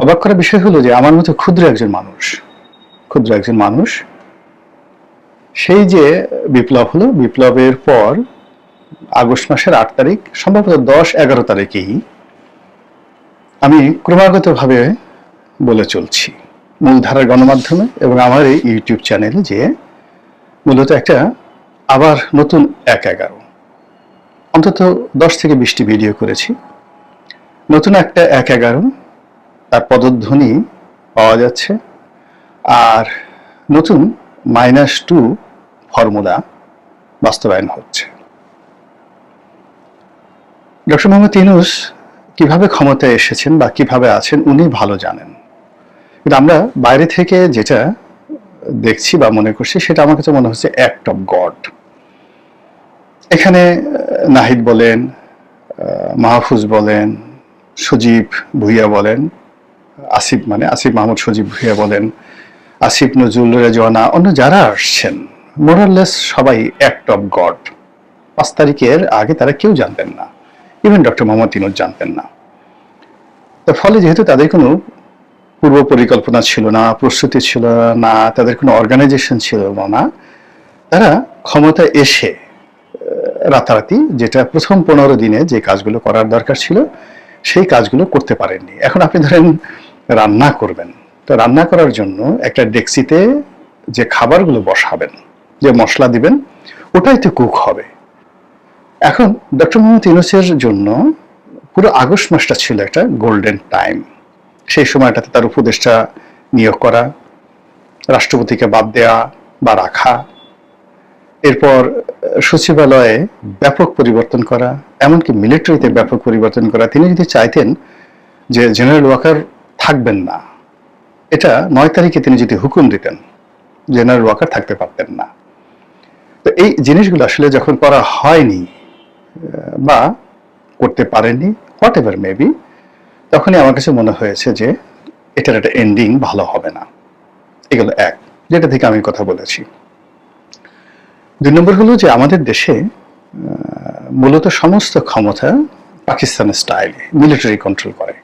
অবাক করার বিষয় হলো যে আমার মতো ক্ষুদ্র একজন মানুষ, ক্ষুদ্র একজন মানুষ, সেই যে বিপ্লব হলো, বিপ্লবের পর আগস্ট মাসের আট তারিখ, সম্ভবত দশ, এগারো তারিখেই আমি ক্রমাগতভাবে বলে চলছি মূলধারার গণমাধ্যমে এবং আমার এই ইউটিউব চ্যানেলে যে মূলত একটা আবার নতুন এক এগারো। অন্তত দশ থেকে বিশটি ভিডিও করেছি। নতুন একটা এক এগারো তার পদধ্বনি পাওয়া যাচ্ছে। আর নতুন মাইনাস টু ফর্মুলা বাস্তবায়ন হচ্ছে। ডক্টর মোহাম্মদ ইনুস কীভাবে ক্ষমতায় এসেছেন বা কীভাবে আছেন উনি ভালো জানেন। কিন্তু আমরা বাইরে থেকে যেটা দেখছি বা মনে করছি, সেটা আমার কাছে মনে হচ্ছে অ্যাক্ট অফ গড এখানে নাহিদ বলেন মাহফুজ বলেন, সজীব ভুইয়া বলেন আসিফ মানে আসিফ মাহমুদ সজীব ভুইয়া বলেন, আসিফ নজরুল রেজওয়ানা, অন্য যারা আসছেন মোরাললেস সবাই অ্যাক্ট অফ গড পাঁচ তারিখের আগে তারা কেউ জানতেন না ইভেন ডক্টর মোহাম্মদ তিনুর জানতেন না। তো ফলে যেহেতু তাদের কোনো পূর্ব পরিকল্পনা ছিল না, প্রস্তুতি ছিল না, তাদের কোনো অর্গানাইজেশন ছিল না, তারা ক্ষমতায় এসে রাতারাতি যেটা প্রথম পনেরো দিনে যে কাজগুলো করার দরকার ছিল, সেই কাজগুলো করতে পারেননি। এখন আপনি ধরেন রান্না করবেন। তো রান্না করার জন্য একটা ডেক্সিতে যে খাবারগুলো বসাবেন, যে মশলা দিবেন, ওটাই তো কুক হবে। এখন ডক্টর মোহাম্মদ ইউনুসের জন্য পুরো আগস্ট মাসটা ছিল একটা গোল্ডেন টাইম সেই সময়টাতে তার উপদেষ্টা নিয়োগ করা, রাষ্ট্রপতিকে বাদ দেওয়া বা রাখা, এরপর সচিবালয়ে ব্যাপক পরিবর্তন করা, এমনকি মিলিটারিতে ব্যাপক পরিবর্তন করা। তিনি যদি চাইতেন যে জেনারেল ওয়াকার থাকবেন না। এটা নয় তারিখে তিনি যদি হুকুম দিতেন, জেনারেল ওয়াকার থাকতে পারতেন না। তো এই জিনিসগুলো আসলে যখন করা হয়নি, বা করতে পারেননি হোয়াট এভার মেবি তখনই আমার কাছে মনে হয়েছে যে এটার একটা এন্ডিং ভালো হবে না। এগুলো এক, যেটা থেকে আমি কথা বলেছি। দুই নম্বর হলো যে আমাদের দেশে মূলত সমস্ত ক্ষমতা পাকিস্তানের স্টাইলে মিলিটারি কন্ট্রোল করে।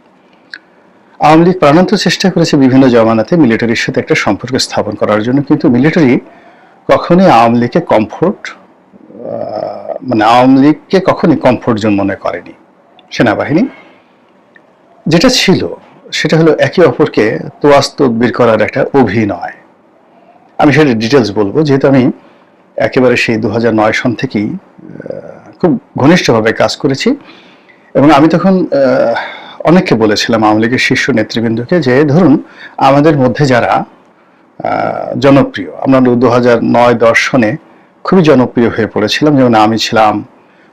আওয়ামী লীগ প্রাণান্ত চেষ্টা করেছে বিভিন্ন জমানাতে মিলিটারির সাথে একটা সম্পর্ক স্থাপন করার জন্য, কিন্তু মিলিটারি কখনোই আওয়ামী লীগকে কমফোর্ট মানে আওয়ামী লীগকে কখনই কমফোর্ট জোন মনে করেনি। সেনাবাহিনী যেটা ছিল, সেটা হলো একে অপরকে তোয়াজ তদবির করার একটা অভিনয়। আমি সেটা ডিটেলস বলব, যেহেতু আমি একেবারে সেই দু নয় সন থেকেই খুব ঘনিষ্ঠভাবে কাজ করেছি। এবং আমি তখন অনেককে বলেছিলাম আওয়ামী লীগের শীর্ষ নেতৃবৃন্দকে যে, ধরুন, আমাদের মধ্যে যারা জনপ্রিয়, আমরা দু হাজার নয় দশ সনে খুবই জনপ্রিয় হয়ে পড়েছিলাম। যেমন আমি ছিলাম,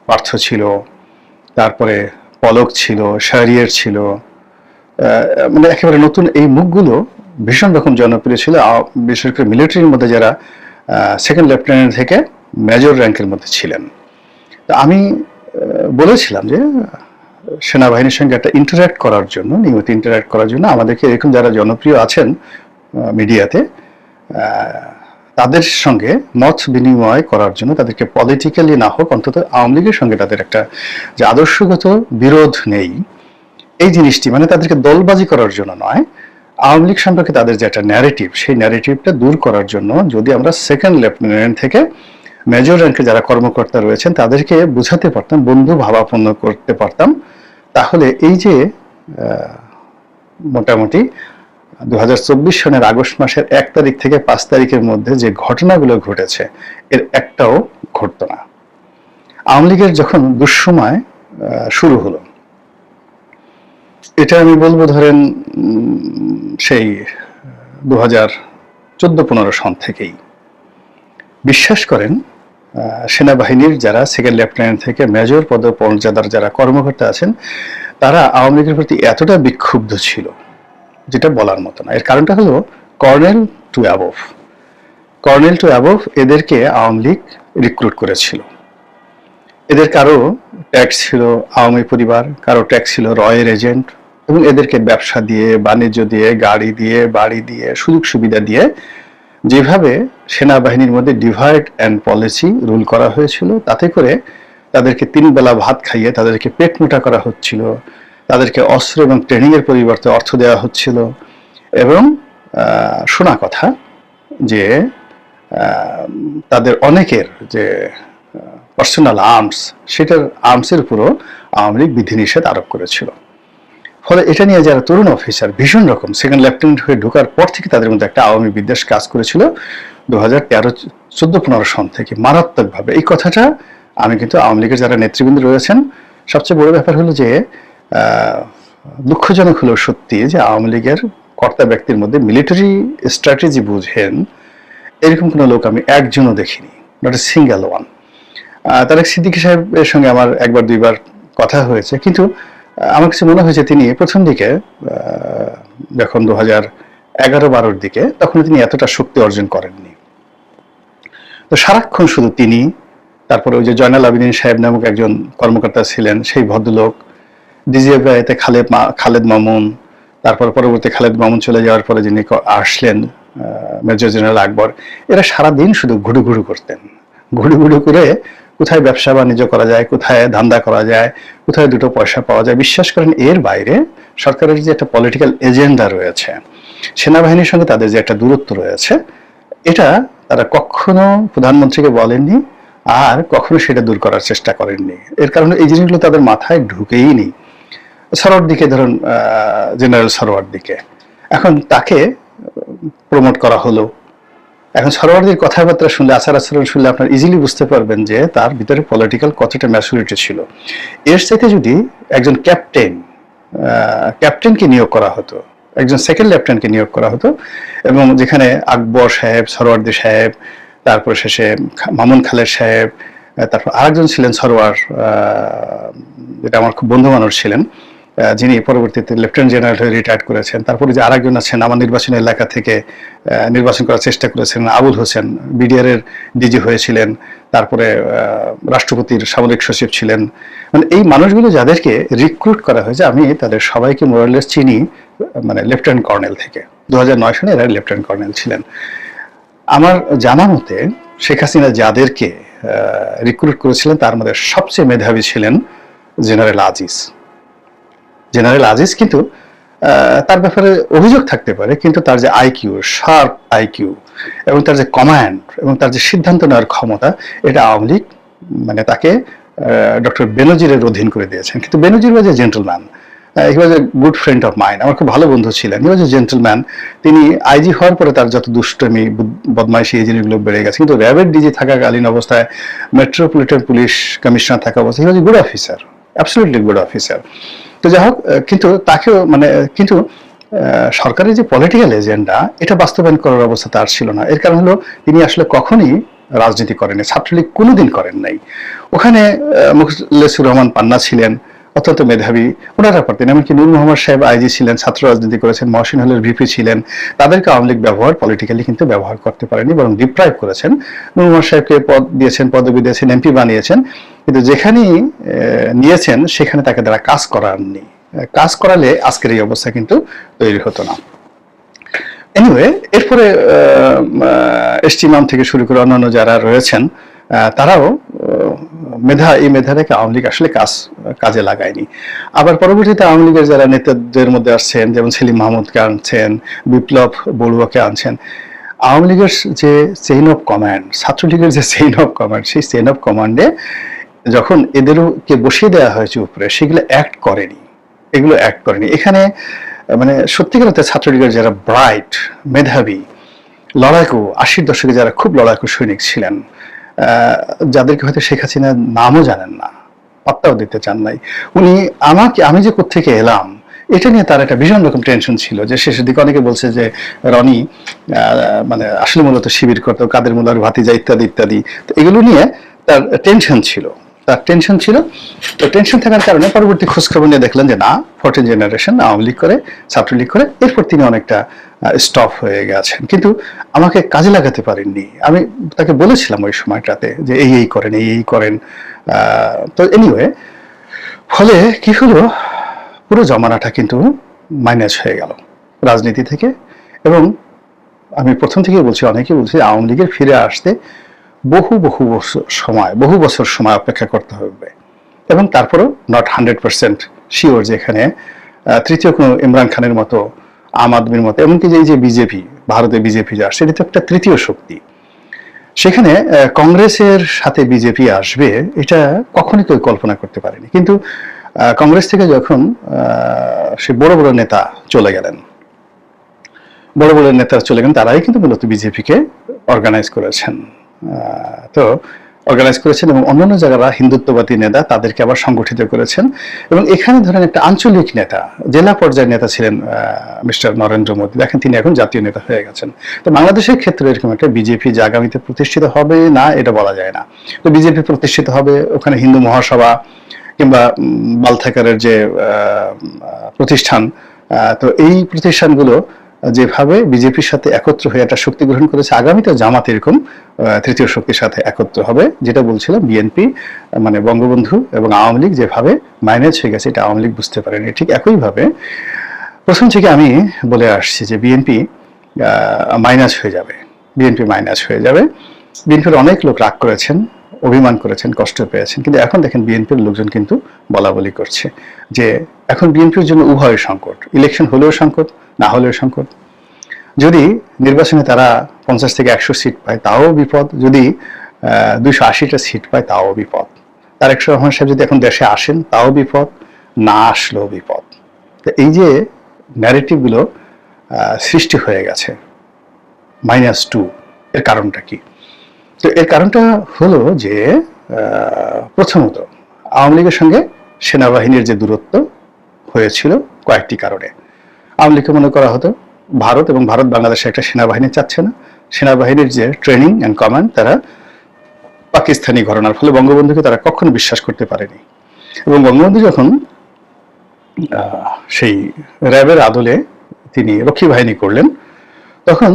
পার্থ ছিল, তারপরে পলক ছিল, শাহরিয়ার ছিল মানে একেবারে নতুন এই মুখগুলো ভীষণ রকম জনপ্রিয় ছিল। বিশেষ করে মিলিটারির মধ্যে যারা সেকেন্ড লেফটেন্যান্ট থেকে মেজর র্যাঙ্কের মধ্যে ছিলেন। তো আমি বলেছিলাম যে সেনাবাহিনীর সঙ্গে একটা ইন্টারাক্ট করার জন্য, নিয়মিত ইন্টারাক্ট করার জন্য আমাদেরকে এরকম যারা জনপ্রিয় আছেন মিডিয়াতে তাদের সঙ্গে মত বিনিময় করার জন্য তাদেরকে পলিটিক্যালি না হোক, অন্তত আওয়ামী লীগের সঙ্গে তাদের একটা যে আদর্শগত বিরোধ নেই, এই জিনিসটি মানে তাদেরকে দলবাজি করার জন্য নয়, আওয়ামী লীগ সম্পর্কে তাদের যে একটা ন্যারেটিভ সেই ন্যারেটিভটা দূর করার জন্য যদি আমরা সেকেন্ড লেফটেন্যান্ট থেকে মেজর র্যাঙ্কে যারা কর্মকর্তা রয়েছেন, তাদেরকে বুঝাতে পারতাম, বন্ধু ভাবাপন্ন করতে পারতাম তাহলে এই যে মোটামুটি দু সনের আগস্ট মাসের এক তারিখ থেকে পাঁচ তারিখের মধ্যে যে ঘটনাগুলো ঘটেছে, এর একটাও ঘটতো না। আওয়ামী লীগের যখন দুঃসময় শুরু হলো, এটা আমি বলব ধরেন সেই দু হাজার চোদ্দ পনেরো সন থেকেই। বিশ্বাস করেন সেনাবাহিনীর যারা সেকেন্ড লেফটেন্যান্ট থেকে মেজর পদ পর্যাদার যারা কর্মকর্তা আছেন, তারা আওয়ামী লীগের প্রতি এতটা বিক্ষুব্ধ ছিল, যেটা বলার মতো না। এর কারণটা হলো colonel to above colonel to above এদেরকে আওয়ামী লীগ রিক্রুট করেছিল। এদের কারও ট্যাক্স ছিল আওয়ামী পরিবার, কারও ট্যাক্স ছিল রয়ের এজেন্ট এবং এদেরকে ব্যবসা দিয়ে, বাণিজ্য দিয়ে, গাড়ি দিয়ে, বাড়ি দিয়ে সুযোগ সুবিধা দিয়ে যেভাবে সেনাবাহিনীর মধ্যে ডিভাইড অ্যান্ড পলিসি রুল করা হয়েছিল, তাতে করে তাদেরকে তিন বেলা ভাত খাইয়ে তাদেরকে পেট মোটা করা হচ্ছিল, তাদেরকে অস্ত্র এবং ট্রেনিংয়ের পরিবর্তে অর্থ দেওয়া হচ্ছিল এবং শোনা কথা যে তাদের অনেকের যে পার্সোনাল আর্মস সেটার আর্মসের উপরও আওয়ামী লীগ বিধিনিষেধ আরোপ করেছিল। ফলে এটা নিয়ে যারা তরুণ অফিসার ভীষণ রকম সেকেন্ড লেফটেন্যান্ট হয়ে ঢোকার পর থেকে তাদের মধ্যে একটা আওয়ামী বিদ্বেষ কাজ করেছিল দু হাজার তেরো, চোদ্দ, পনেরো সন থেকে মারাত্মকভাবে। এই কথাটা আমি কিন্তু আওয়ামী লীগের যারা নেতৃবৃন্দ রয়েছেন, সবচেয়ে বড় ব্যাপার হলো যে দুঃখজনক হলো সত্যি যে আওয়ামী লীগের কর্তা ব্যক্তির মধ্যে মিলিটারি স্ট্র্যাটেজি বুঝেন, এরকম কোনো লোক আমি একজনও দেখিনি not a single one Tarek Siddiqui সাহেবের সঙ্গে আমার একবার দুইবার কথা হয়েছে, কিন্তু আমার কাছে মনে হয়েছে তিনি প্রথম দিকে যখন দু হাজার এগারো বারোর দিকে তখন তিনি এতটা শক্তি অর্জন করেননি। তো সারাক্ষণ শুধু তিনি, তারপরে ওই যে জয়নাল আবিদিন সাহেব নামক একজন কর্মকর্তা ছিলেন, সেই ভদ্রলোক ডিজিএফআইতে খালেদ মা- খালেদ মামুন, তারপর পরবর্তী খালেদ মামুন চলে যাওয়ার পরে যিনি আসলেন মেজর জেনারেল আকবর, এরা সারাদিন শুধু ঘুরু ঘুরু করতেন। ঘুরু ঘুরু করে কোথায় ব্যবসা বাণিজ্য করা যায়, কোথায় ধান্দা করা যায়, কোথায় দুটো পয়সা পাওয়া যায়, বিশ্বাস করেন এর বাইরে সরকারের যে একটা পলিটিক্যাল এজেন্ডা রয়েছে, সেনাবাহিনীর সঙ্গে তাদের যে একটা দূরত্ব রয়েছে, এটা তারা কখনো প্রধানমন্ত্রীকে বলেননি আর কখনো সেটা দূর করার চেষ্টা করেননি। এর কারণে এই জিনিসগুলো তাদের মাথায় ঢুকেই নি। সরোয়ার দিকে ধরুন জেনারেল সরোয়ার দিকে। এখন তাকে প্রমোট করা হলো। এখন সরোয়ারদের কথাবার্তা শুনলে, আচার আচরণ শুনলে আপনার ইজিলি বুঝতে পারবেন যে তার ভিতরে পলিটিক্যাল কতটা ম্যাচুরিটি ছিল। এর সাথে যদি একজন ক্যাপ্টেন ক্যাপ্টেনকে নিয়োগ করা হতো, একজন সেকেন্ড লেফটেন্যান্টকে নিয়োগ করা হতো, এবং যেখানে আকবর সাহেব, সরোয়ার্দি সাহেব, তারপর শেষে মামুন খালেদ সাহেব তারপর আরেকজন ছিলেন সরোয়ার যেটা আমার খুব বন্ধু মানুষ ছিলেন যিনি পরবর্তীতে লেফটেন্যান্ট জেনারেল হয়ে রিটায়ার করেছেন, তারপরে যে আরেকজন আছেন, আমার নির্বাচনী এলাকা থেকে নির্বাচন করার চেষ্টা করেছেন আবুল হোসেন। বিডিআর এর ডিজি হয়েছিলেন, তারপরে রাষ্ট্রপতির সামরিক সচিব ছিলেন। মানে এই মানুষগুলো যাদেরকে রিক্রুট করা হয়েছে, আমি তাদের সবাইকে মোরালেস চিনি মানে লেফটেন্যান্ট কর্নেল থেকে। দু সনে এরা লেফটেন্যান্ট কর্নেল ছিলেন। আমার জানা মতে, শেখ হাসিনা যাদেরকে রিক্রুট করেছিলেন, তার মধ্যে সবচেয়ে মেধাবী ছিলেন জেনারেল আজিজ। জেনারেল আজিজ কিন্তু তার ব্যাপারে অভিযোগ থাকতে পারে, কিন্তু তার যে আইকিউ শার্প আইকিউ এবং তার যে কমান্ড এবং তার যে সিদ্ধান্ত নেওয়ার ক্ষমতা, এটা আওয়ামী লীগ মানে তাকে ডক্টর বেনজিরের অধীন করে দিয়েছেন। কিন্তু Benazir was a gentleman he was a good friend of mind আমার খুব ভালো বন্ধু ছিলেন হি ওয়াজ এ জেন্টলম্যান তিনি আইজি হওয়ার পরে তার যত দুষ্টমি বদমাইশি এই জিনিসগুলো বেড়ে গেছে, কিন্তু র্যাবের ডিজি থাকাকালীন অবস্থায় মেট্রোপলিটন পুলিশ কমিশনার থাকা অবস্থায় he was a good officer absolutely good officer তো যাই হোক কিন্তু তাকেও মানে কিন্তু সরকারের যে পলিটিক্যাল এজেন্ডা এটা বাস্তবায়ন করার অবস্থা তার ছিল না। এর কারণ হলো, তিনি আসলে কখনই রাজনীতি করেনি ছাত্রলীগ কোনোদিন করেন নাই। ওখানে মুখলেসুর রহমান পান্না ছিলেন অত্যন্ত মেধাবী। ওনারা পারতেন এমনকি নূর মোহাম্মদ সাহেব আইজি ছিলেন, ছাত্র রাজনীতি করেছেন, মহসিন হলের ভিপি ছিলেন। তাদেরকে আওয়ামী লীগ ব্যবহার পলিটিক্যালি কিন্তু ব্যবহার করতে পারেনি, বরং ডিপ্রাইভ করেছেন। নূর মোহাম্মদ সাহেবকে পদ দিয়েছেন, পদবি দিয়েছেন এমপি বানিয়েছেন। কিন্তু যেখানেই নিয়েছেন, সেখানে তাকে তারা কাজ করাননি। কাজ করালে আজকের এই অবস্থা কিন্তু তৈরি হতো না। এনিওয়ে এরপরে এসটি ইমাম থেকে শুরু করে অন্যান্য যারা রয়েছেন তারাও মেধা, এই মেধাটাকে আওয়ামী লীগ আসলে কাজ, কাজে লাগায়নি। আবার পরবর্তীতে আওয়ামী লীগের যারা নেতাদের মধ্যে আসছেন, যেমন সেলিম মাহমুদকে আনছেন, বিপ্লব বড়ুয়াকে আনছেন, আওয়ামী লীগের যে চেইন অফ কমান্ড ছাত্রলীগের যে চেইন অফ কমান্ড সেই চেইন অফ কমান্ডে যখন এদেরকে বসিয়ে দেওয়া হয়েছে উপরে, সেগুলো অ্যাক্ট করেনি। এগুলো অ্যাক্ট করেনি। এখানে মানে সত্যিকার অর্থে ছাত্রলীগের যারা ব্রাইট মেধাবী, লড়াকু, আশির দশকে যারা খুব লড়াকু সৈনিক ছিলেন যাদেরকে হয়তো শেখ হাসিনা নামও জানেন না, পাত্তাও দিতে চান নাই। উনি আমাকে, আমি যে কোত্থেকে এলাম, এটা নিয়ে তার একটা ভীষণ রকম টেনশন ছিল যে শেষের দিকে অনেকে বলছে যে, রনি মানে আসলে মূলত শিবির করতো, কাদের মুলার ভাতিজা ইত্যাদি ইত্যাদি। তো এগুলো নিয়ে তার টেনশন ছিল। তার টেনশন ছিল। তো টেনশন থাকার কারণে পরবর্তী খোঁজখবর নিয়ে দেখলেন যে, না ফোর্টিন জেনারেশন আওয়ামী লীগ করে ছাত্রলীগ করে, এরপর তিনি অনেকটা স্টপ হয়ে গেছেন। কিন্তু আমাকে কাজে লাগাতে পারেননি। আমি তাকে বলেছিলাম ওই সময়টাতে যে, এই এই করেন, এই এই করেন। তো এনিওয়ে ফলে কি হলো? পুরো জমানাটা কিন্তু মাইনাস হয়ে গেল রাজনীতি থেকে। এবং আমি প্রথম থেকেই বলছি, অনেকেই বলছি আওয়ামী লীগের ফিরে আসতে বহু বহু বছর সময়, বহু বছর সময় অপেক্ষা করতে হবে। এবং তারপরেও নট হান্ড্রেড পার্সেন্ট শিওর যে এখানে তৃতীয় কোনো ইমরান খানের মতো, আম আদমির মতো, এমনকি যে এই যে বিজেপি ভারতে বিজেপি যা সেটি তো একটা তৃতীয় শক্তি। সেখানে কংগ্রেসের সাথে বিজেপি আসবে, এটা কখনই কেউ কল্পনা করতে পারেনি। কিন্তু কংগ্রেস থেকে যখন সে বড় বড় নেতা চলে গেলেন, বড় বড় নেতারা চলে গেলেন, তারাই কিন্তু মূলত বিজেপিকে অর্গানাইজ করেছেন। তো অর্গানাইজ করেছেন এবং অন্যান্য জায়গারা হিন্দুত্ববাদী নেতা, তাদেরকে আবার সংগঠিত করেছেন। এবং এখানে ধরেন একটা আঞ্চলিক নেতা, জেলা পর্যায়ের নেতা ছিলেন মিস্টার নরেন্দ্র মোদী। দেখেন তিনি এখন জাতীয় নেতা হয়ে গেছেন। তো বাংলাদেশের ক্ষেত্রে এরকম একটা বিজেপি যে আগামীতে প্রতিষ্ঠিত হবে, না, এটা বলা যায় না। তো বিজেপি প্রতিষ্ঠিত হবে, ওখানে হিন্দু মহাসভা কিংবা বালথাকারের যে প্রতিষ্ঠান তো এই প্রতিষ্ঠানগুলো যেভাবে বিজেপির সাথে একত্র হয়ে একটা শক্তি গ্রহণ করেছে আগামীতে জামাত এরকম তৃতীয় শক্তির সাথে একত্র হবে, যেটা বলছিলাম বিএনপি মানে বঙ্গবন্ধু এবং আওয়ামী লীগ যেভাবে মাইনেজ হয়ে গেছে, এটা আওয়ামী লীগ বুঝতে পারেনি। ঠিক একইভাবে প্রথম থেকে আমি বলে আসছি যে বিএনপি মাইনাস হয়ে যাবে। বিএনপি মাইনাস হয়ে যাবে। বিএনপির অনেক লোক রাগ করেছেন অভিমান করেছেন, কষ্ট পেয়েছেন। কিন্তু এখন দেখেন বিএনপির লোকজন কিন্তু বলা বলি করছে যে এখন বিএনপির জন্য উভয় সংকট, ইলেকশন হলেও সংকট, না হলেও সংকট। যদি নির্বাচনে তারা পঞ্চাশ থেকে একশো সিট পায়, তাও বিপদ। যদি দুইশো আশিটা সিট পায়, তাও বিপদ। তারেক রহমান সাহেব যদি এখন দেশে আসেন, তাও বিপদ, না আসলেও বিপদ। এই যে ন্যারেটিভগুলো সৃষ্টি হয়ে গেছে মাইনাস টু এর কারণটা কি? তো এর কারণটা হলো যে প্রথমত আওয়ামী লীগের সঙ্গে সেনাবাহিনীর যে দূরত্ব হয়েছিল কয়েকটি কারণে। আওয়ামী লীগকে মনে করা হতো ভারত এবং ভারত বাংলাদেশে একটা সেনাবাহিনী চাচ্ছে না। সেনাবাহিনীর যে ট্রেনিং অ্যান্ড কমান্ড তারা পাকিস্তানি ঘটনার ফলে বঙ্গবন্ধুকে তারা কখনো বিশ্বাস করতে পারেনি। এবং বঙ্গবন্ধু যখন সেই র্যাবের আদলে তিনি রক্ষী বাহিনী করলেন, তখন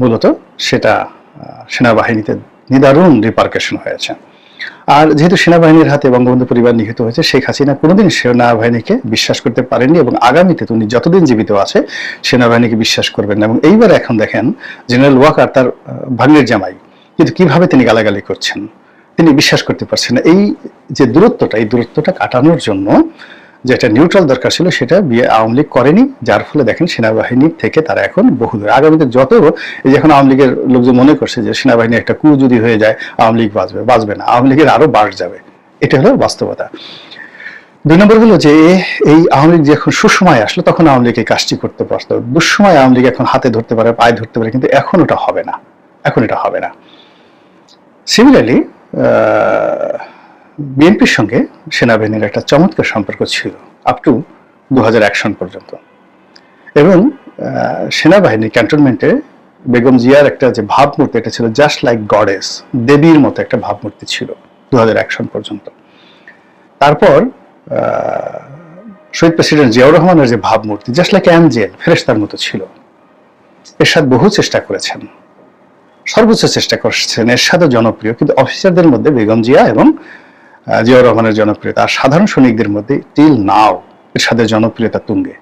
মূলত সেটা সেনাবাহিনীতে নিদারুণ রিপার্কেশন হয়েছে। আর যেহেতু সেনাবাহিনীর হাতে বঙ্গবন্ধু পরিবার নিহিত হয়েছে, শেখ হাসিনা কোনোদিন সেনাবাহিনীকে বিশ্বাস করতে পারেননি এবং আগামীতে তিনি যতদিন জীবিত আছে, সেনাবাহিনীকে বিশ্বাস করবেন না। এবং এইবার এখন দেখেন জেনারেল ওয়াকার তার ভাগ্নের জামাই। কিন্তু কীভাবে তিনি গালাগালি করছেন, তিনি বিশ্বাস করতে পারছেন না। এই যে দূরত্বটা, এই দূরত্বটা কাটানোর জন্য যে একটা নিউট্রাল দরকার ছিল সেটা বিয়ে আওয়ামী লীগ করেনি, যার ফলে দেখেন সেনাবাহিনী থেকে তারা এখন বহু দূরে আগামীতে যত এই এখন আওয়ামী লীগের লোকজন মনে করছে যে সেনাবাহিনী একটা কু যদি হয়ে যায়, আওয়ামী লীগ বাঁচবে বাঁচবে না, আওয়ামী লীগের আরও বাড় যাবে। এটা হলো বাস্তবতা। দুই নম্বর হলো যে এই আওয়ামী লীগ যখন সুসময় আসলো, তখন আওয়ামী লীগ এই কাজটি করতে পারতো। দুঃসময় আওয়ামী লীগ এখন হাতে ধরতে পারে, পায়ে ধরতে পারে, কিন্তু এখন ওটা হবে না। এখন এটা হবে না। সিমিলারলি বিএনপির সঙ্গে সেনাবাহিনীর একটা চমৎকার সম্পর্ক ছিল আপ টু দু সন পর্যন্ত। এবং সেনাবাহিনী ক্যান্টনমেন্টে বেগম জিয়ার একটা যে ভাবমূর্তি, এটা ছিল জাস্ট লাইক গডেস দেবীর মতো একটা ভাবমূর্তি ছিল দু সন পর্যন্ত। তারপর শহীদ প্রেসিডেন্ট জিয়াউর রহমানের যে ভাবমূর্তি জাস্ট লাইক অ্যাঞ্জেল ফেরেস্তার মতো ছিল। এরশাদ বহু চেষ্টা করেছেন। সর্বোচ্চ চেষ্টা করছেন এরশাদও জনপ্রিয়, কিন্তু অফিসারদের মধ্যে বেগম জিয়া এবং জিয়াউর রহমানের জনপ্রিয়তা। আর সাধারণ সৈনিকদের মধ্যে টিল নাও এর সাথে জনপ্রিয়তা তুঙ্গে।